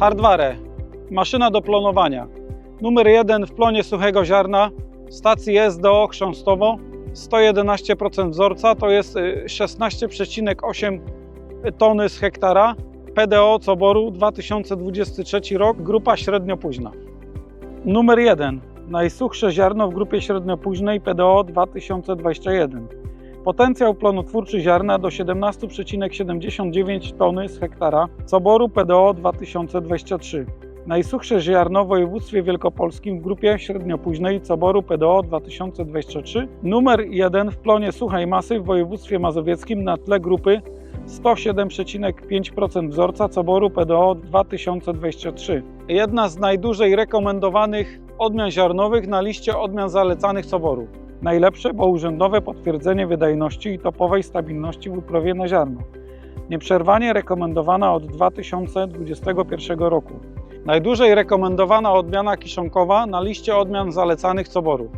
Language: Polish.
Hardware. Maszyna do plonowania. Numer 1 w plonie suchego ziarna. Stacji SDO chrząstowo. 111% wzorca to jest y, 16,8 tony z hektara. PDO Coboru 2023 rok, grupa średnio późna. Numer 1. Najsuchsze ziarno w grupie średniopóźnej PDO 2021. Potencjał plonotwórczy ziarna do 17,79 tony z hektara. Coboru PDO 2023. Najsuchsze ziarno w województwie wielkopolskim w grupie średniopóźnej Coboru PDO 2023. Numer 1 w plonie suchej masy w województwie mazowieckim na tle grupy 107,5% wzorca Coboru PDO 2023. Jedna z najdłużej rekomendowanych odmian ziarnowych na liście odmian zalecanych Coboru. Najlepsze, bo urzędowe potwierdzenie wydajności i topowej stabilności w uprawie na ziarno. Nieprzerwanie rekomendowana od 2021 roku. Najdłużej rekomendowana odmiana kiszonkowa na liście odmian zalecanych Coboru.